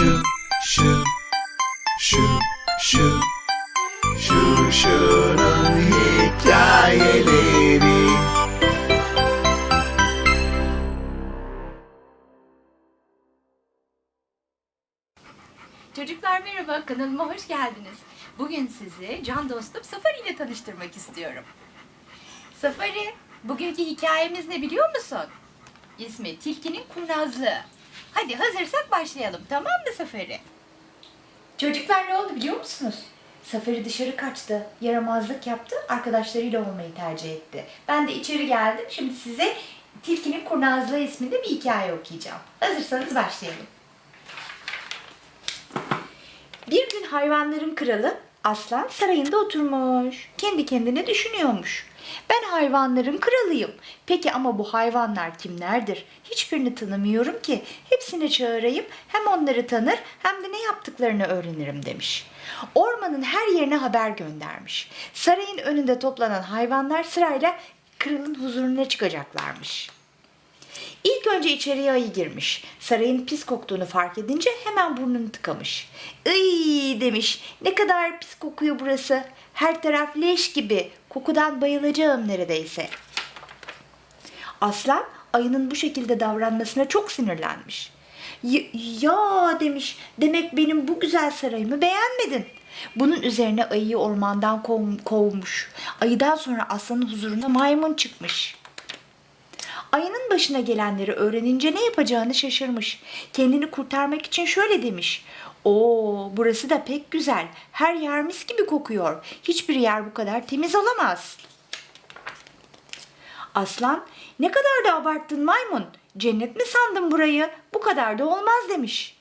şu şu şu şu şu hikayeleri Çocuklar merhaba, kanalıma hoş geldiniz. Bugün sizi can dostum Safari ile tanıştırmak istiyorum. Safari, bugünkü hikayemiz ne biliyor musun? İsmi Tilkinin Kurnazlığı. Hadi hazırsak başlayalım, tamam mı Safari? Çocuklar ne oldu biliyor musunuz? Safari dışarı kaçtı, yaramazlık yaptı, arkadaşlarıyla olmayı tercih etti. Ben de içeri geldim, şimdi size Tilkinin Kurnazlığı isminde bir hikaye okuyacağım. Hazırsanız başlayalım. Bir gün hayvanların kralı aslan sarayında oturmuş. Kendi kendine düşünüyormuş. Ben hayvanların kralıyım. Peki ama bu hayvanlar kimlerdir? Hiçbirini tanımıyorum ki. Hepsini çağırayım hem onları tanır hem de ne yaptıklarını öğrenirim demiş. Ormanın her yerine haber göndermiş. Sarayın önünde toplanan hayvanlar sırayla kralın huzuruna çıkacaklarmış. İlk önce içeriye ayı girmiş. Sarayın pis koktuğunu fark edince hemen burnunu tıkamış. Iy demiş. Ne kadar pis kokuyor burası. Her taraf leş gibi. Kokudan bayılacağım neredeyse. Aslan ayının bu şekilde davranmasına çok sinirlenmiş. "Y- Ya demiş. Demek benim bu güzel sarayımı beğenmedin. Bunun üzerine ayıyı ormandan kov- kovmuş. Ayıdan sonra aslanın huzuruna maymun çıkmış. Ayının başına gelenleri öğrenince ne yapacağını şaşırmış. Kendini kurtarmak için şöyle demiş. Oo, burası da pek güzel. Her yer mis gibi kokuyor. Hiçbir yer bu kadar temiz olamaz. Aslan, ne kadar da abarttın maymun. Cennet mi sandın burayı? Bu kadar da olmaz demiş.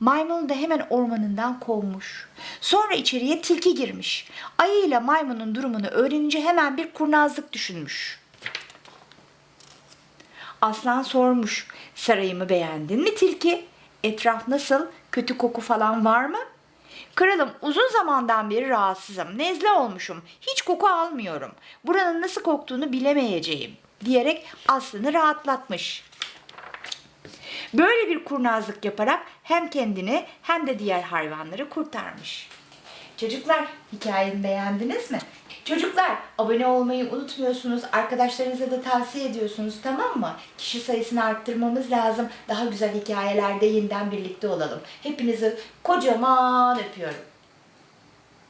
Maymunu da hemen ormanından kovmuş. Sonra içeriye tilki girmiş. Ayı ile maymunun durumunu öğrenince hemen bir kurnazlık düşünmüş. Aslan sormuş. Sarayımı beğendin mi tilki? Etraf nasıl? Kötü koku falan var mı? Kralım uzun zamandan beri rahatsızım. Nezle olmuşum. Hiç koku almıyorum. Buranın nasıl koktuğunu bilemeyeceğim diyerek aslanı rahatlatmış. Böyle bir kurnazlık yaparak hem kendini hem de diğer hayvanları kurtarmış. Çocuklar hikayemi beğendiniz mi? Çocuklar abone olmayı unutmuyorsunuz. Arkadaşlarınıza da tavsiye ediyorsunuz tamam mı? Kişi sayısını arttırmamız lazım. Daha güzel hikayelerde yeniden birlikte olalım. Hepinizi kocaman öpüyorum.